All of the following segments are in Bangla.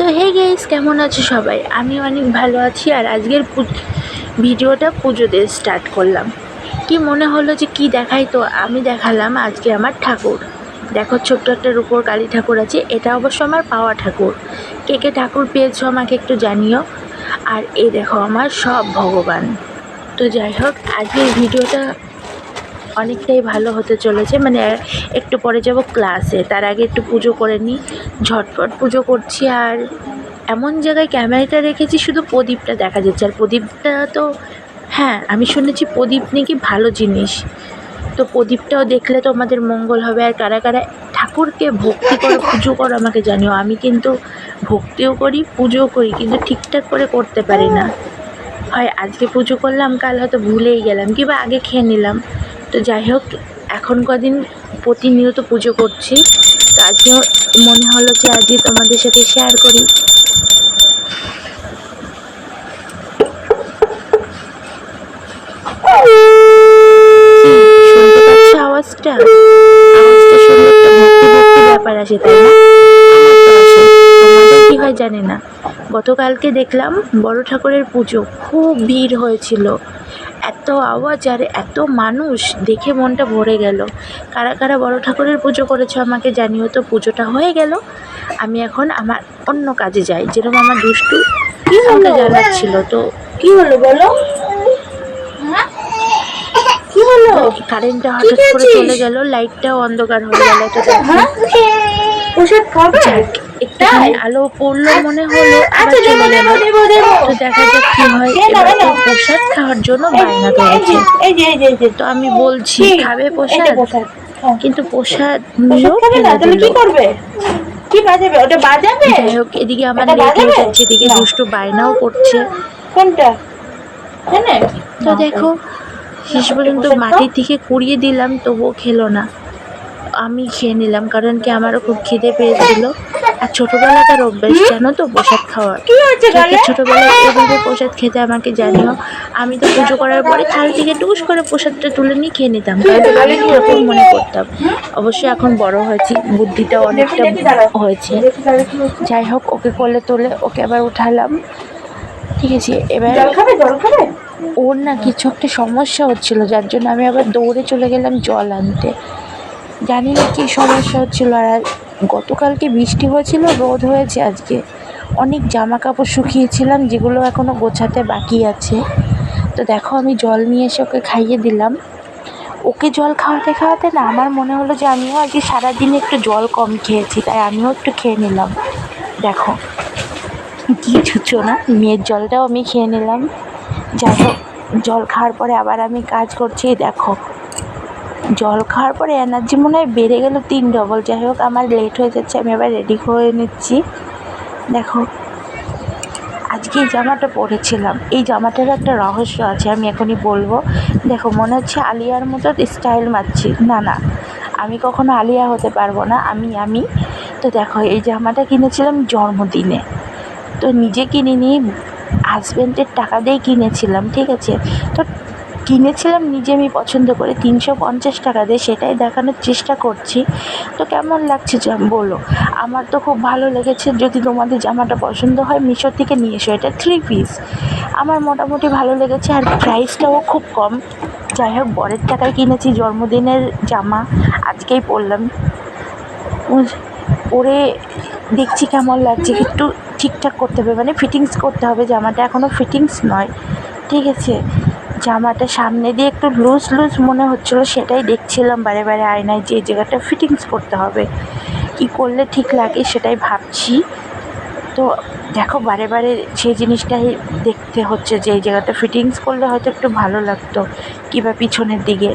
তো হে গেইস কেমন আছো সবাই? আমি অনেক ভালো আছি আর আজকের ভিডিওটা পুজো দিয়ে স্টার্ট করলাম। কি মনে হলো যে কি দেখাই? তো, আমি দেখালাম আজকে আমার ঠাকুর। দেখো, ছোট্ট একটা রূপোর কালী ঠাকুর আছে। এটা অবশ্য আমার পাওয়া ঠাকুর। কে কে ঠাকুর পেয়েছ আমাকে একটু জানিও। আর এই দেখো, আমার সব ভগবান। তো যাই হোক, আজকের ভিডিওটা অনেকটাই ভালো হতে চলেছে। মানে একটু পরে যাব ক্লাসে তার আগে একটু পুজো করে নিই। ঝটপট পুজো করছি আর এমন জায়গায় ক্যামেরাটা রেখেছি, শুধু প্রদীপটা দেখা যাচ্ছে। আর প্রদীপটা তো হ্যাঁ আমি শুনেছি প্রদীপ নাকি ভালো জিনিস। তো প্রদীপটাও দেখলে তো আমাদের মঙ্গল হবে। আর কারা কারা ঠাকুরকে ভক্তি করো, পুজো করো, আমাকে জানিও। আমি কিন্তু ভক্তিও করি, পুজোও করি, কিন্তু ঠিকঠাক করে করতে পারি না। হয় আজকে পুজো করলাম, কাল হয়তো ভুলেই গেলাম, কিংবা আগে খেয়ে নিলাম। তো যাই হোক, এখন কদিন প্রতিনিয়ত পুজো করছি। তো আজকেও মনে হলো যে আজকে তোমাদের সাথে শেয়ার করি। আওয়াজটা? আওয়াজটা ব্যাপার আসে, তাই না? তোমাদের কি হয় জানি না। গতকালকে দেখলাম বড় ঠাকুরের পুজো, খুব ভিড় হয়েছিল। এত আওয়াজ আর এত মানুষ দেখে মনটা ভরে গেল। কারা কারা বড় ঠাকুরের পুজো করেছ আমাকে জানিও তো পুজোটা হয়ে গেল। আমি এখন আমার অন্য কাজে যাই। যেরকম আমার দুষ্টু? আমাকে জ্বালাচ্ছিল তো কি হলো বলো? কি হলো? কারেন্টটা হঠাৎ করে চলে গেল লাইটটাও অন্ধকার হয়ে গেল তো হ্যাঁ একটুখানি আলো পড়ল মনে হলো আবার আচ্ছা চলে গেল তো দেখা যাক কি হয় এবার। প্রসাদ খাওয়ার জন্য বায়না করেছে। তো আমি বলছি? খাবে প্রসাদ? প্রসাদ কিন্তু প্রসাদ নিয়েও কি করবে? কি বাজাবে? ওটা বাজাবে? যাই হোক এদিকে আমার লেট হয়ে যাচ্ছে এদিকে। দুষ্টু বায়নাও করছে। কোনটা? তো দেখো শেষ পর্যন্ত। মাটির থেকে কুড়িয়ে দিলাম তবুও খেলো না। আমি খেয়ে নিলাম কারণ কি আমারও খুব খিদে পেয়েছিল। আর ছোটবেলাকার অভ্যাস জানো তো প্রসাদ খাওয়ার। ছোটবেলায় এভাবে প্রসাদ খেতে আমাকে জানিও আমি তো পুজো করার পরে থাল থেকে টুস করে প্রসাদটা তুলে নিয়ে খেয়ে নিতাম। আমি ঠাকুর মনে করতাম? অবশ্যই এখন বড় হয়েছি বুদ্ধিটা অনেকটা হয়েছে। যাই হোক ওকে কোলে তোলে ওকে আবার উঠালাম। ঠিক আছে এবার ওর না কিছু একটা সমস্যা হচ্ছিল যার জন্য আমি আবার দৌড়ে চলে গেলাম জল আনতে। জানি না কী সমস্যা হচ্ছিল আর গতকালকে বৃষ্টি হয়েছিল, রোদ হয়েছে আজকে। অনেক জামা কাপড় শুকিয়েছিলাম, যেগুলো এখনও গোছাতে বাকি আছে। তো দেখো, আমি জল নিয়ে এসে ওকে খাইয়ে দিলাম। ওকে জল খাওয়াতে খাওয়াতে না আমার মনে হলো যে আমিও আজকে সারাদিনে একটু জল কম খেয়েছি, তাই আমিও একটু খেয়ে নিলাম। দেখো, কী ছুঁচো না, মেয়ের জলটাও আমি খেয়ে নিলাম। যাই হোক, জল খাওয়ার পরে আবার আমি কাজ করছি, দেখো। জল খাওয়ার পরে এনার্জি মনে হয় বেড়ে গেল তিন ডবল যাই হোক, আমার লেট হয়ে যাচ্ছে, আমি আবার রেডি করে নিচ্ছি। দেখো, আজকে এই জামাটা পরেছিলাম। এই জামাটার একটা রহস্য আছে, আমি এখনই বলব। দেখো, মনে হচ্ছে আলিয়ার মতো স্টাইল মারছি। না না, আমি কখনো আলিয়া হতে পারব না, আমি আমি। তো দেখো, এই জামাটা কিনেছিলাম জন্মদিনে। তো নিজে কিনিনি হাজব্যান্ডের টাকা দিয়ে কিনেছিলাম, ঠিক আছে? তো কিনেছিলাম, নিজে আমি পছন্দ করে। তিনশো পঞ্চাশ টাকা দিয়ে সেটাই দেখানোর চেষ্টা করছি। তো কেমন লাগছে বলো? আমার তো খুব ভালো লেগেছে যদি তোমাদের জামাটা পছন্দ হয়, মিশো থেকে নিয়ে এসো। এটা থ্রি পিস আমার মোটামুটি ভালো লেগেছে আর প্রাইসটাও খুব কম। যাই হোক, বরের টাকায় কিনেছি, জন্মদিনের জামা। আজকেই পরলাম। পরে দেখছি কেমন লাগছে। একটু ঠিকঠাক করতে হবে মানে ফিটিংস করতে হবে। জামাটা এখনও ফিটিংস নয়। ঠিক আছে। জামাটা সামনে দিয়ে একটু লুজ লুজ মনে হচ্ছিল, সেটাই দেখছিলাম বারে বারে আয়নায় যে জায়গাটা ফিটিংস করতে হবে। কি করলে ঠিক লাগে সেটাই ভাবছি। তো দেখো বারে বারে সেই জিনিসটাই দেখতে হচ্ছে যে, এই জায়গাটা ফিটিংস করলে হয়তো একটু ভালো লাগতো কিংবা পিছনের দিকে।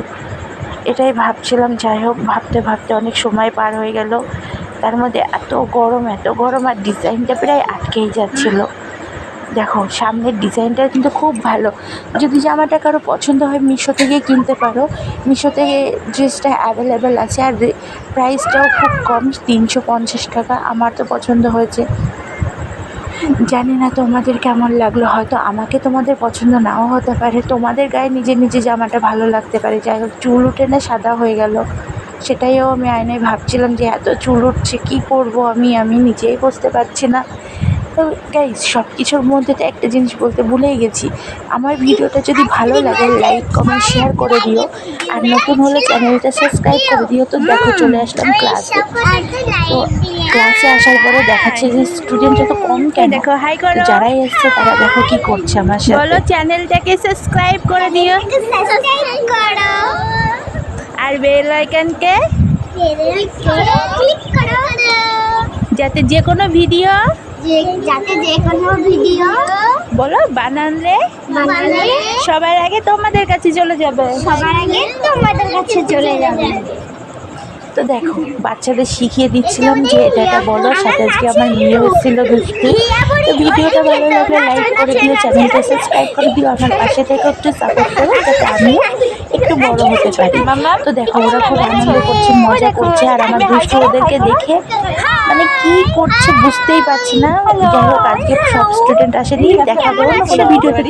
এটাই ভাবছিলাম, যাই হোক, ভাবতে ভাবতে অনেক সময় পার হয়ে গেল। তার মধ্যে এত গরম এত গরম, আর ডিজাইনটা প্রায় আটকেই যাচ্ছিল। দেখো, সামনের ডিজাইনটা কিন্তু খুব ভালো। যদি জামাটা কারও পছন্দ হয়, মিশো থেকে কিনতে পারো। মিশো থেকে ড্রেসটা অ্যাভেলেবেল আছে আর প্রাইসটাও খুব কম, তিনশো পঞ্চাশ টাকা। আমার তো পছন্দ হয়েছে। জানি না তোমাদের কেমন লাগল। হয়তো আমাকে তোমাদের পছন্দ নাও হতে পারে। তোমাদের গায়ে নিজে নিজে জামাটা ভালো লাগতে পারে। যাই হোক, চুল উঠে না সাদা হয়ে গেল। সেটাইও আমি আয়নায় ভাবছিলাম যে এত চুল উঠছে, কী করব আমি? আমি নিজেই বুঝতে পারছি না। তো গাইজ সব কিছুর মধ্যে তো একটা জিনিস বলতে ভুলেই গেছি। আমার ভিডিওটা যদি ভালো লাগে লাইক কমেন্ট শেয়ার করে দিও। আর নতুন হলে চ্যানেলটা সাবস্ক্রাইব করে দিও। তো দেখো চলে আসলাম ক্লাসে তো ক্লাসে আসার পরে দেখাচ্ছে যে স্টুডেন্ট এত কম কেন? দেখো হাই তো করো যারাই এসছে তারা দেখো কি করছে আমার সাথে। বলো চ্যানেলটাকে সাবস্ক্রাইব করে দিও। সাবস্ক্রাইব করো আর বেল আইকনকে ক্লিক করো। যাতে যে কোনো ভিডিও যে যাতে যে কোনো ভিডিও বলো বানালে? বানালে সবার আগে তোমাদের কাছে চলে যাবে। সবার আগে তোমাদের কাছে চলে যাবে। তো দেখো বাচ্চাদের শিখিয়ে দিচ্ছিলাম যে এটা এটা বলো সাথে আজকে আমার মেয়ে হচ্ছিল দুষ্টু তো ভিডিওটা ভালো লাগলে লাইক করে দিও চ্যানেলটা সাবস্ক্রাইব করে দিও আমার পাশে থেকে একটু সাপোর্ট করো যাতে আমিও একটু বড় হতে পারি। তো দেখো, ওরা খুব আনন্দ করছে, মজা করছে, আর আমার দুষ্টু ওদেরকে দেখে মানে কি করছে বুঝতেই পারছি না। যাই হোক, আজকে সব স্টুডেন্ট আসেনি, দেখা করো না কোনো ভিডিওতে।